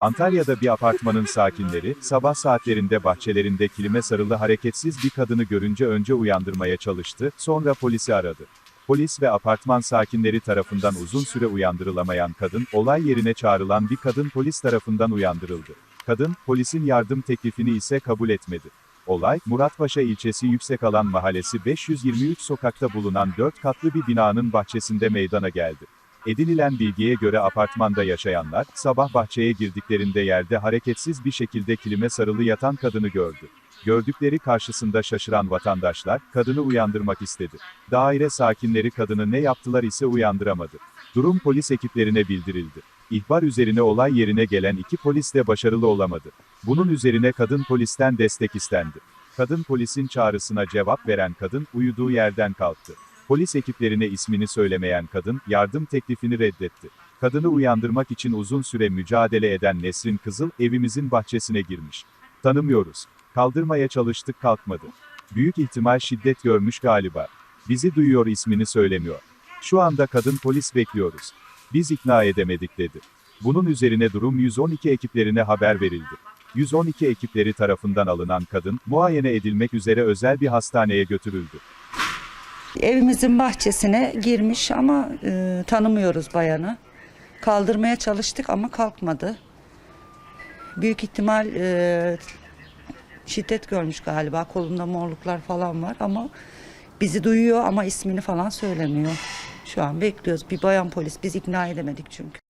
Antalya'da bir apartmanın sakinleri, sabah saatlerinde bahçelerinde kilime sarılı hareketsiz bir kadını görünce önce uyandırmaya çalıştı, sonra polisi aradı. Polis ve apartman sakinleri tarafından uzun süre uyandırılamayan kadın, olay yerine çağrılan bir kadın polis tarafından uyandırıldı. Kadın, polisin yardım teklifini ise kabul etmedi. Olay, Muratpaşa ilçesi Yüksekalan Mahallesi 523 sokakta bulunan 4 katlı bir binanın bahçesinde meydana geldi. Edinilen bilgiye göre apartmanda yaşayanlar, sabah bahçeye girdiklerinde yerde hareketsiz bir şekilde kilime sarılı yatan kadını gördü. Gördükleri karşısında şaşıran vatandaşlar, kadını uyandırmak istedi. Daire sakinleri kadını ne yaptılar ise uyandıramadı. Durum polis ekiplerine bildirildi. İhbar üzerine olay yerine gelen iki polis de başarılı olamadı. Bunun üzerine kadın polisten destek istendi. Kadın polisin çağrısına cevap veren kadın, uyuduğu yerden kalktı. Polis ekiplerine ismini söylemeyen kadın, yardım teklifini reddetti. Kadını uyandırmak için uzun süre mücadele eden Nesrin Kızıl, evimizin bahçesine girmiş. Tanımıyoruz. Kaldırmaya çalıştık kalkmadı. Büyük ihtimal şiddet görmüş galiba. Bizi duyuyor ismini söylemiyor. Şu anda kadın polis bekliyoruz. Biz ikna edemedik dedi. Bunun üzerine durum 112 ekiplerine haber verildi. 112 ekipleri tarafından alınan kadın, muayene edilmek üzere özel bir hastaneye götürüldü. Evimizin bahçesine girmiş ama e, tanımıyoruz bayanı. Kaldırmaya çalıştık ama kalkmadı. Büyük ihtimal e, şiddet görmüş galiba. Kolunda morluklar falan var ama bizi duyuyor ama ismini falan söylemiyor. Şu an bekliyoruz. Bir bayan polis. Biz ikna edemedik çünkü.